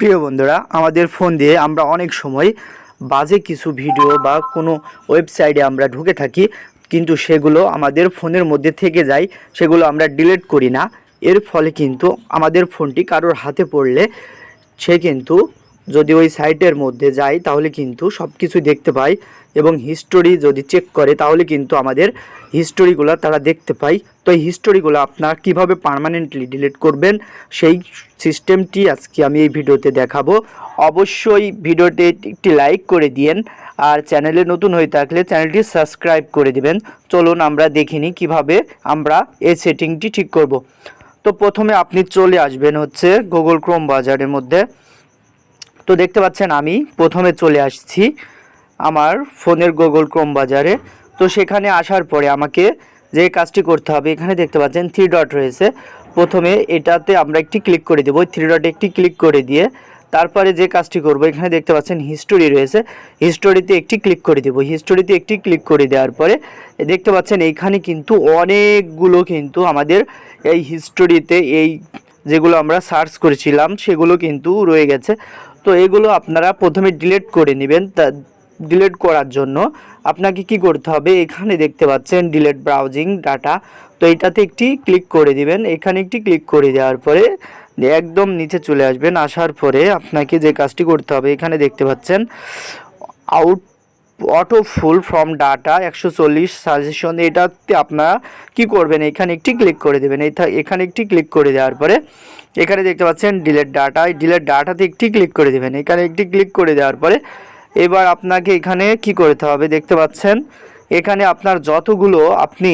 প্রিয় বন্ধুরা, আমাদের ফোন দিয়ে আমরা অনেক সময় বাজে কিছু ভিডিও বা কোনো ওয়েবসাইটে আমরা ঢুকে থাকি, কিন্তু সেগুলো আমাদের ফোনের মধ্যে থেকে যায়, সেগুলো আমরা ডিলিট করি না। এর ফলে কিন্তু আমাদের ফোনটি কারোর হাতে পড়লে সে কিন্তু যদি ওই সাইটের মধ্যে যায় তাহলে কিন্তু সব কিছু দেখতে পাই এবং হিস্টোরি যদি চেক করে, তাহলে কিন্তু আমাদের হিস্টোরিগুলো তারা দেখতে পায় তো এই হিস্টোরিগুলো আপনার কীভাবে পার্মানেন্টলি ডিলিট করবেন, সেই সিস্টেমটি আজকে আমি এই ভিডিওতে দেখাবো। অবশ্যই ভিডিওতে একটি লাইক করে দিয়েন, আর চ্যানেলে নতুন হয়ে থাকলে চ্যানেলটি সাবস্ক্রাইব করে দিবেন। চলুন আমরা দেখিনি কীভাবে আমরা এই সেটিংটি ঠিক করব। তো প্রথমে আপনি চলে আসবেন হচ্ছে গুগল ক্রোম বাজারের মধ্যে। তো দেখতে পাচ্ছেন আমি প্রথমে চলে আসছি আমার ফোনের গুগল ক্রোম বাজারে। তো সেখানে আসার পরে আমাকে যে কাজটি করতে হবে, এখানে দেখতে পাচ্ছেন থ্রি ডট রয়েছে। প্রথমে এটাতে আমরা একটি ক্লিক করে দেবো। থ্রি ডটে একটি ক্লিক করে দিয়ে তারপরে যে কাজটি করব, এখানে দেখতে পাচ্ছেন হিস্টোরি রয়েছে। হিস্টোরিতে একটি ক্লিক করে দেবো। হিস্টোরিতে একটি ক্লিক করে দেওয়ার পরে দেখতে পাচ্ছেন এইখানে কিন্তু অনেকগুলো কিন্তু আমাদের এই হিস্টোরিতে এই যেগুলো আমরা সার্চ করেছিলাম, সেগুলো কিন্তু রয়ে গেছে। তো এগুলো আপনারা প্রথমে ডিলেট করে নেবেন তা ডিলেট করার জন্য। আপনাকে কি করতে হবে? এখানে দেখতে পাচ্ছেন ডিলেট ব্রাউজিং ডাটা তো এটাতে একটি ক্লিক করে দিবেন। এখানে একটি ক্লিক করে দেওয়ার পরে একদম নিচে চলে আসবেন। আসার পরে আপনাকে যে কাজটি করতে হবে, এখানে দেখতে পাচ্ছেন out auto fill from data একশো চল্লিশ সাজেশন এটাতে আপনারা কি করবেন? এখানে একটি ক্লিক করে দেবেন। এখানে একটি ক্লিক করে দেওয়ার পরে এখানে দেখতে পাচ্ছেন ডিলেট ডাটা এই ডিলেট ডাটাতে একটি ক্লিক করে দেবেন। এখানে একটি ক্লিক করে দেওয়ার পরে এবার আপনাকে এখানে কি করতে হবে? দেখতে পাচ্ছেন, এখানে আপনার যতগুলো আপনি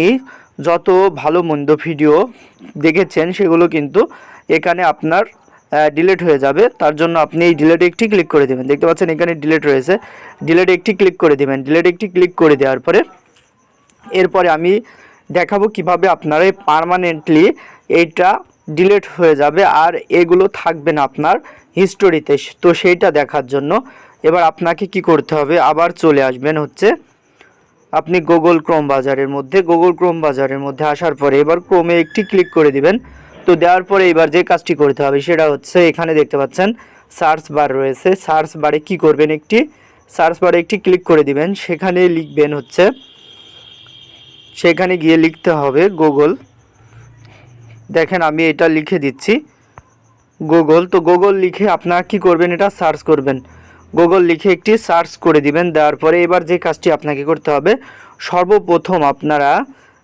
যত ভালো মন্দ ভিডিও দেখেছেন, সেগুলো কিন্তু এখানে আপনার ডিলেট হয়ে যাবে। তার জন্য আপনি এই ডিলেটে একটি ক্লিক করে দেবেন। দেখতে পাচ্ছেন এখানে ডিলেট রয়েছে। ডিলেটে একটি ক্লিক করে দেবেন। ডিলেটে একটি ক্লিক করে দেওয়ার পরে এরপরে আমি দেখাবো কীভাবে আপনারা পারমানেন্টলি এইটা ডিলেট হয়ে যাবে আর এগুলো থাকবে না আপনার হিস্টোরিতে তো সেইটা দেখার জন্য এবার আপনাকে কি করতে হবে? আবার চলে আসবেন হচ্ছে আপনি গুগল ক্রোম বাজারের মধ্যে। গুগল ক্রোম বাজারের মধ্যে আসার পরে এবার ক্রোমে একটি ক্লিক করে দিবেন। তো দেওয়ার পরে এবার যে কাজটি করতে হবে সেটা হচ্ছে এখানে দেখতে পাচ্ছেন সার্চ বার রয়েছে। সার্চ বারে কি করবেন একটি? সার্চ বারে একটি ক্লিক করে দিবেন। সেখানে লিখবেন হচ্ছে, সেখানে গিয়ে লিখতে হবে গুগল। দেখেন আমি এটা লিখে দিচ্ছি। গুগল, তো গুগল লিখে আপনারা কি করবেন? এটা সার্চ করবেন। গুগল লিখে একটি সার্চ করে দিবেন। দেওয়ার পরে এবার যে কাজটি আপনাকে করতে হবে, সর্বপ্রথম আপনারা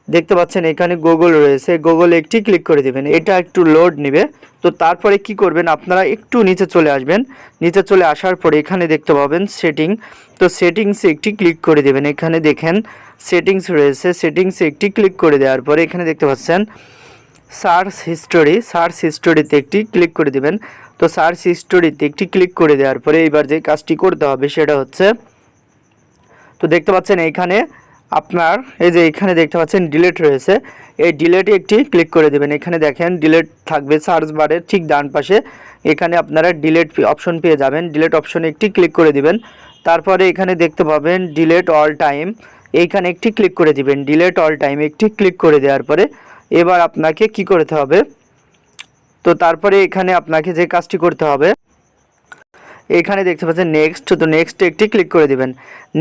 দেখতে পাচ্ছেন, এখানে গুগল রয়েছে। গুগলে একটি ক্লিক করে দেবেন। এটা একটু লোড নেবে। তো তারপরে কি করবেন? আপনারা একটু নিচে চলে আসবেন। নিচে চলে আসার পরে এখানে দেখতে পাবেন সেটিং তো সেটিংসে একটি ক্লিক করে দেবেন। এখানে দেখেন সেটিংস রয়েছে। সেটিংসে একটি ক্লিক করে দেওয়ার পরে এখানে দেখতে পাচ্ছেন সার্চ হিস্টোরি সার্চ হিস্টোরিতে একটি ক্লিক করে দেবেন। তো সার্চ হিস্টোরিতে একটি ক্লিক করে দেওয়ার পরে এবার যে কাজটি করতে হবে সেটা হচ্ছে, তো দেখতে পাচ্ছেন এইখানে আপনার, এই যে এখানে দেখতে পাচ্ছেন ডিলেট রয়েছে। এই ডিলেটে একটি ক্লিক করে দেবেন। এখানে দেখেন ডিলেট থাকবে সার্চ বারের ঠিক ডান পাশে। এখানে আপনারা ডিলেট অপশন পেয়ে যাবেন। ডিলেট অপশনে একটি ক্লিক করে দিবেন। তারপরে এখানে দেখতে পাবেন ডিলেট অল টাইম এইখানে একটি ক্লিক করে দিবেন। ডিলেট অল টাইম একটি ক্লিক করে দেওয়ার পরে এবার আপনাকে কি করতে হবে? তো তারপরে এখানে আপনাকে যে কাজটি করতে হবে এখানে দেখতে পাচ্ছেন নেক্সট তো নেক্সট একটি ক্লিক করে দিবেন।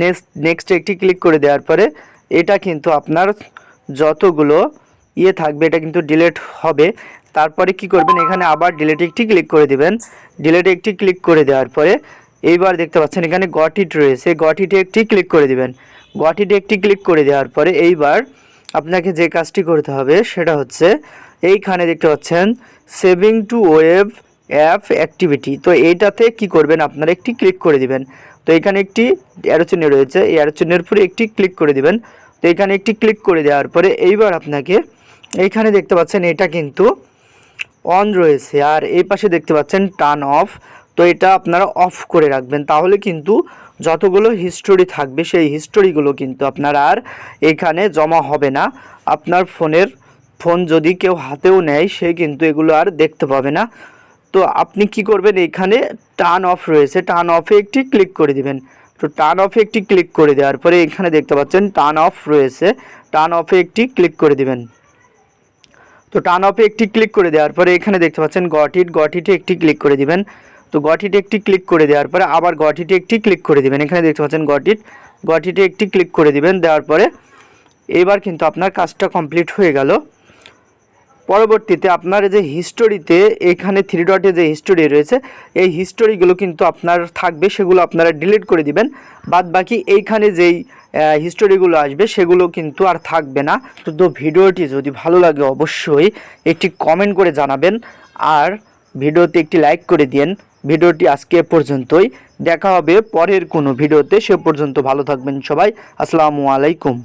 নেক্সট নেক্সট একটি ক্লিক করে দেওয়ার পরে এটা কিন্তু আপনার যতগুলো ইয়ে থাকবে, এটা কিন্তু ডিলেট হবে। তারপরে কি করবেন, এখানে আবার ডিলেট একটি ক্লিক করে দিবেন। ডিলেট একটি ক্লিক করে দেওয়ার পরে এইবার দেখতে পাচ্ছেন এখানে গটিট রয়েছে। গটিটে একটি ক্লিক করে দিবেন। গটিটে একটি ক্লিক করে দেওয়ার পরে এইবার আপনাকে যে কাজটি করতে হবে সেটা হচ্ছে, এইখানে দেখতে পাচ্ছেন saving to web app activity. তো এইটাতে কি করবেন আপনারা একটি ক্লিক করে দিবেন। তো এখানে একটি চিহ্ন রয়েছে, এই চিহ্নের উপরে একটি ক্লিক করে দিবেন। তো এখানে একটি ক্লিক করে দেওয়ার পরে এইবার আপনাকে এইখানে দেখতে পাচ্ছেন এটা কিন্তু অন রয়েছে। আর এই পাশে দেখতে পাচ্ছেন টার্ন অফ তো এটা আপনারা অফ করে রাখবেন। তাহলে কিন্তু যতগুলো হিস্টোরি থাকবে, সেই হিস্টোরিগুলো কিন্তু আপনার আর এখানে জমা হবে না। আপনার ফোনের, ফোন যদি কেউ হাতেও নেয়, সে কিন্তু এগুলো আর দেখতে পাবে না। তো আপনি কি করবেন, এখানে টার্ন অফ রয়েছে। টার্ন অফে একটি ক্লিক করে দিবেন। তো টার্ন অফে একটি ক্লিক করে দেওয়ার পরে এখানে দেখতে পাচ্ছেন টার্ন অফ রয়েছে। টার্ন অফে একটি ক্লিক করে দিবেন। তো টার্ন অফে একটি ক্লিক করে দেওয়ার পরে এখানে দেখতে পাচ্ছেন গট ইট গট ইটে একটি ক্লিক করে দিবেন। তো গটিতে একটি ক্লিক করে দেওয়ার পরে আবার গটিতে একটি ক্লিক করে দিবেন। এখানে দেখতে পাচ্ছেন গটিট গটিতে একটি ক্লিক করে দিবেন। দেওয়ার পরে এবার কিন্তু আপনার কাজটা কমপ্লিট হয়ে গেল। পরবর্তীতে আপনার যে হিস্টোরিতে এখানে থ্রি ডটে যে হিস্টোরি রয়েছে, এই হিস্টোরিগুলো কিন্তু আপনার থাকবে, সেগুলো আপনারা ডিলিট করে দিবেন। বাদ বাকি এইখানে যেই হিস্টোরিগুলো আসবে, সেগুলো কিন্তু আর থাকবে না। তো ভিডিওটি যদি ভালো লাগে অবশ্যই একটি কমেন্ট করে জানাবেন, আর ভিডিওতে একটি লাইক করে দিন ভিডিওটি আজকে পর্যন্তই। দেখা হবে পরের কোনো ভিডিওতে। সে পর্যন্ত ভালো থাকবেন সবাই। আসসালামু আলাইকুম।